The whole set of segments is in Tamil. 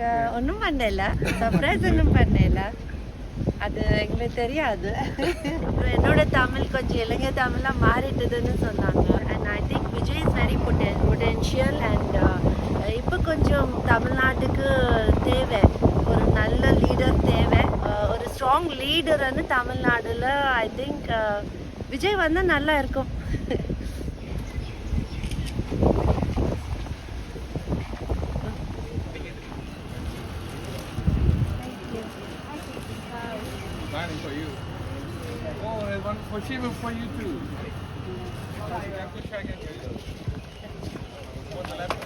நாங்கள் ஒன்றும் பண்ணல. சர்ப்ரைஸ் ஒன்றும் பண்ணல. அது எங்களுக்கு தெரியாது. அப்புறம் என்னோட தமிழ் கொஞ்சம் இலங்கை தமிழாக மாறிட்டுதுன்னு சொன்னாங்க. And I think Vijay is very poten potential and இப்போ கொஞ்சம் தமிழ்நாட்டுக்கு தேவை. ஒரு நல்ல லீடர் தேவை. ஒரு ஸ்ட்ராங் லீடர்னு தமிழ்நாடுல ஐ திங்க் விஜய் வந்தால் நல்லா இருக்கும். One for you. Oh, and one for Shiva for you too. You. The left.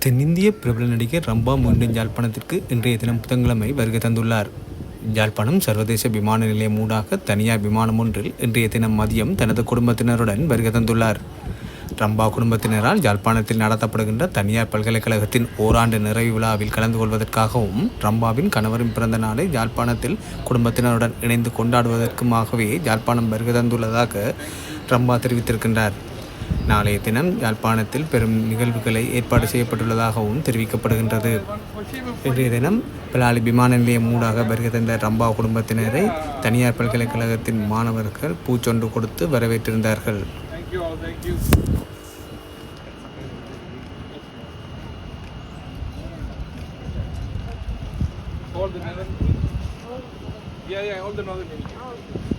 தென்னிந்திய பிரபல நடிகர் ரம்பா மீண்டும் யாழ்ப்பாணத்திற்கு இன்றைய தினம் புதன்கிழமை வருகை தந்துள்ளார் யாழ்ப்பாணம் சர்வதேச விமான நிலையம் ஊடாக தனியார் விமானம் ஒன்றில் இன்றைய தினம் மதியம் தனது குடும்பத்தினருடன் வருகை தந்துள்ளார் ரம்பா குடும்பத்தினரால் யாழ்ப்பாணத்தில் நடத்தப்படுகின்ற தனியார் பல்கலைக்கழகத்தின் ஓராண்டு நிறைவு விழாவில் கலந்து கொள்வதற்காகவும் ரம்பாவின் கணவரின் பிறந்த நாளை யாழ்ப்பாணத்தில் குடும்பத்தினருடன் இணைந்து கொண்டாடுவதற்குமாகவே யாழ்ப்பாணம் வருகை தந்துள்ளதாக ரம்பா தெரிவித்திருக்கின்றார். நாளைய தினம் யாழ்ப்பாணத்தில் பெரும் நிகழ்வுகளை ஏற்பாடு செய்யப்பட்டுள்ளதாகவும் தெரிவிக்கப்படுகின்றது. இன்றைய தினம் பலாலி விமான நிலையம் ஊடாக வருகை தந்த ரம்பா குடும்பத்தினரை தனியார் பல்கலைக்கழகத்தின் மாணவர்கள் பூச்சொன்று கொடுத்து வரவேற்றிருந்தார்கள். all the. Yeah, yeah, all the northern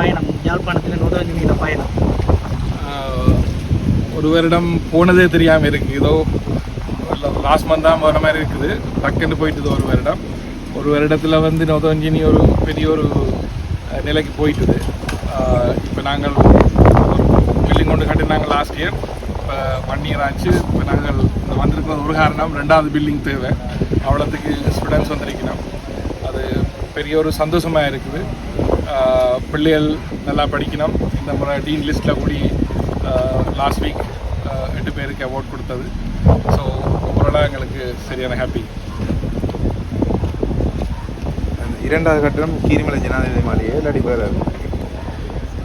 பயணம் யாழ்ப்பாணத்தில் நுதவஞ்சினியோட பயணம். ஒரு வருடம் போனதே தெரியாமல் இருக்குது ஏதோ லாஸ்ட் மந்த் தான் வர மாதிரி இருக்குது. டக்குன்னு போயிட்டுது ஒரு வருடம். ஒரு வருடத்தில் வந்து நோதவஞ்சினி ஒரு பெரிய ஒரு நிலைக்கு போயிட்டுது. இப்போ நாங்கள் பில்லிங் கொண்டு கட்டினாங்க லாஸ்ட் இயர் இப்போ ஒன் இயர் ஆச்சு. இப்போ நாங்கள் இந்த வந்திருக்கிறது ஒரு காரணம். ரெண்டாவது பில்டிங் தேவை. அவ்வளோத்துக்கு ஸ்டூடெண்ட்ஸ் வந்திருக்கணும். அது பெரிய ஒரு சந்தோஷமாக இருக்குது. பிள்ளைகள் நல்லா படிக்கணும். இந்த முறை டீன் லிஸ்ட்டில் கூடி லாஸ்ட் வீக் எட்டு பேருக்கு அவார்ட் கொடுத்தது. ஸோ ஓவராலாக எங்களுக்கு சரியான ஹாப்பி இரண்டாவது கட்டணம் கீரிமலை ஜனாதிபதி மாளிகை இல்லாட்டி வேறு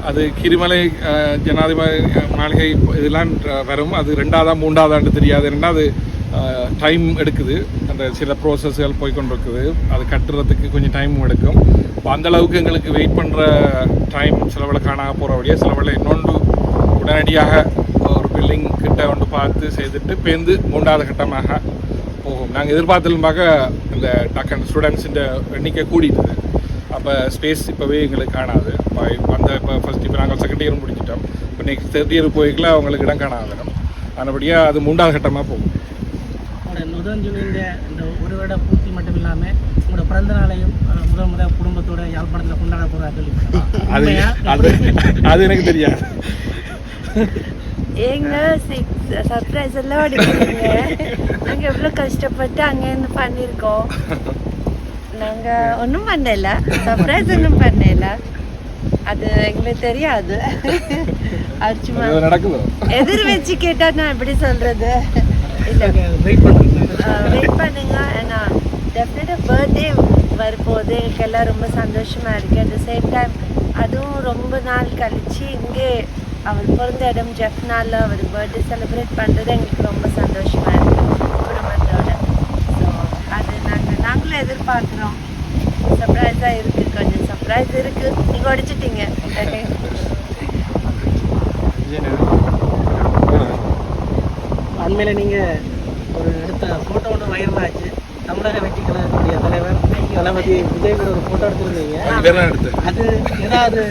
அது கிரிமலை ஜனாதிபதி மாளிகை இதெல்லாம் வரும். அது ரெண்டாவதா மூன்றாவதாண்டு தெரியாது. ரெண்டாவது டைம் எடுக்குது. அந்த சில ப்ரோசஸ்கள் போய்கொண்டிருக்குது அது கட்டுறதுக்கு கொஞ்சம் டைமும் எடுக்கும். இப்போ அந்த அளவுக்கு எங்களுக்கு வெயிட் பண்ணுற டைம் சிலவில் போகிற வழியாக சிலவில் இன்னொன்று உடனடியாக ஒரு பில்டிங் கிட்ட வந்து பார்த்து செய்துட்டு பேருந்து மூன்றாவது கட்டமாக போகும். நாங்கள் எதிர்பார்த்தலும் பார்க்க இந்த டக்கன் ஸ்டூடெண்ட்ஸின் எண்ணிக்கை கூடிட்டுது. அப்போ ஸ்பேஸ் இப்போவே எங்களுக்கு காணாது. இப்போ அந்த இப்போ ஃபஸ்ட் இப்போ நாங்கள் செகண்ட் இயர் முடிச்சிட்டோம். இப்போ நெக்ஸ்ட் தேர்ட் இயர் போய்க்கல அவங்களுக்கு இடம் காணாது ஆனபடியாக அது மூன்றாவது கட்டமாக போகும். உங்களோட நுதவஞ்சினியோட இந்த ஒரு வருட பூர்த்தி மட்டும் இல்லாமல் உங்களோட பிறந்த நாளையும் முதல் முதல் குடும்பத்தோட யாழ்ப்பாணத்தில் கொண்டாட போகிறா கேள்விப்பட்டோம் அது? அது எனக்கு தெரியாது. ஏங்க சர்ப்ரைஸ் எல்லாம் அடிக்கிறீங்க நாங்கள் எவ்வளோ கஷ்டப்பட்டு அங்கேருந்து பண்ணியிருக்கோம். நாங்கள் ஒன்றும் பண்ணல. சர்ப்ரைஸ் ஒன்றும் பண்ணல. அது எங்களுக்கு தெரியாது. அது சும்மா அது நடக்குதோ? எதிர் வச்சு கேட்டா நான் எப்படி சொல்றது? வெயிட் பண்ணுங்க ஏன்னா டெஃபினட்டாக பர்த்டே வரப்போகுது எனக்கு எல்லாம் ரொம்ப சந்தோஷமா இருக்கு. அட் த சேம் டைம் அதுவும் ரொம்ப நாள் கழிச்சு இங்கே அவர் பிறந்த இடம் ஜெஃப்னால அவர் பர்த்டே செலிப்ரேட் பண்ணுறது எங்களுக்கு ரொம்ப சந்தோஷமா இருக்கு. குடும்பத்தோட. ஸோ அது நாங்கள் நாங்களும் எதிர்பார்க்குறோம். சர்ப்ரைஸாக இருக்குது கொஞ்சம் சர்ப்ரைஸ் சர்ப்ரைஸ் இருக்கு. நீங்க உடைச்சிட்டீங்க அண்மையில் நீங்கள் ஒரு எடுத்த ஃபோட்டோ ஒன்று வைரல் ஆச்சு தமிழக வெற்றி கழகத்துடைய தலைவர் தளபதி விஜய் கூட ஒரு ஃபோட்டோ எடுத்திருந்தீங்க. அது ஏதாவது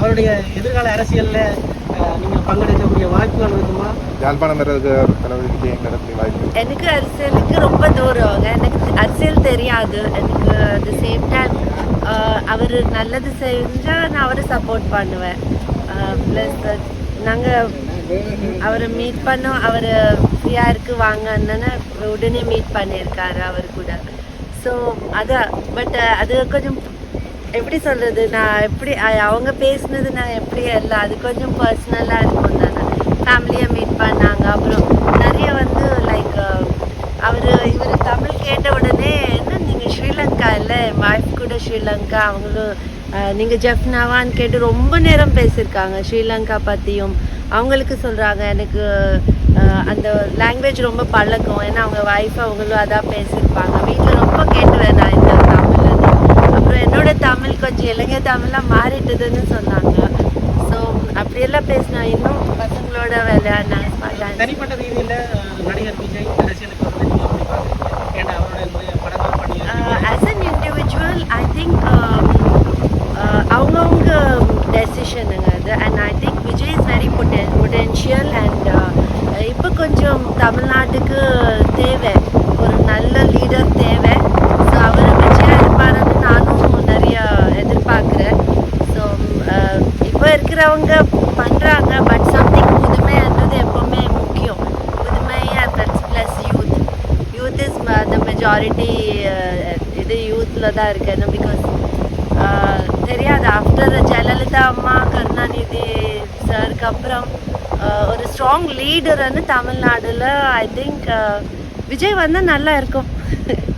அவருடைய எதிர்கால அரசியலில் நீங்கள் பங்கெடுக்கக்கூடிய வாய்ப்புகள் இருக்குமா? யாழ்ப்பாணம் வர்றதுக்கு தளபதி விஜய் நடத்தி வாய்ப்பு எனக்கு அரசியலுக்கு ரொம்ப தூரம் எனக்கு அரசியல் தெரியாது. எனக்கு அட் சேம் டைம் அவர் நல்லது செஞ்சா நான் அவரை சப்போர்ட் பண்ணுவேன். ப்ளஸ் நாங்கள் அவரை மீட் பண்ணோம் அவர் ஃப்ரீயாக இருக்கு வாங்கன்னு உடனே மீட் பண்ணியிருக்காரு அவர் கூட. ஸோ அதான் பட் அது கொஞ்சம் எப்படி சொல்கிறது நான் எப்படி அவங்க பேசுனது நான் எப்படி இல்லை அது கொஞ்சம் பர்சனலாக இருக்கும் தானே. ஃபேமிலியை மீட் பண்ணாங்க அப்புறம் நிறைய வந்து லைக் அவர் இவர் தமிழ் கேட்ட உடனே என்ன நீங்கள் ஸ்ரீலங்கா இல்லை? என் ஒய்ஃப் கூட ஸ்ரீலங்கா அவங்களும் நீங்கள் ஜெஃப்னாவான்னு கேட்டு ரொம்ப நேரம் பேசியிருக்காங்க ஸ்ரீலங்கா பற்றியும் அவங்களுக்கு சொல்கிறாங்க எனக்கு அந்த லாங்குவேஜ் ரொம்ப பழக்கம். ஏன்னா அவங்க ஒய்ஃப் அவங்களும் அதான் பேசியிருப்பாங்க. வீட்டில் ரொம்ப கேட்டுவேன் நான் இந்த தமிழ் அப்புறம் என்னோட தமிழ் கொஞ்சம் இளைஞர் தமிழாக மாறிட்டதுன்னு சொன்னாங்க. ஸோ அப்படியெல்லாம் பேசினா இன்னும் பசங்களோட விளையாடினாங்க தனிப்பட்ட ரீதியில் நடிகர் விஜய் அரசியலுக்கு வந்து நீங்கள் எப்படி பார்க்குறீங்க ஏன்னா அவருடைய நிறைய படங்கள் பண்ணி as an individual I think அவங்கவுங்க டெசிஷனுங்க அது and I think Vijay is very poten potential and இப்போ கொஞ்சம் தமிழ்நாட்டுக்கு தேவை ஒரு நல்ல லீடர் தேவை ஸோ அவர் விஜயா இருப்பாருன்னு நானும் நிறைய எதிர்பார்க்குறேன் ஸோ இப்போ இருக்கிறவங்க பண்ணுறாங்க பட் சம்திங் புதுமைன்றது எப்போவுமே முக்கியம் புதுமையாக plus youth youth is the majority இது தான் இருக்கு பிகாஸ் தெரியாது. ஆஃப்டர் ஜெயலலிதா அம்மா கருணாநிதி சாருக்கு அப்புறம் ஒரு ஸ்ட்ராங் லீடர்னு தமிழ்நாடில் ஐ திங்க் விஜய் வந்தால் நல்லா இருக்கும்.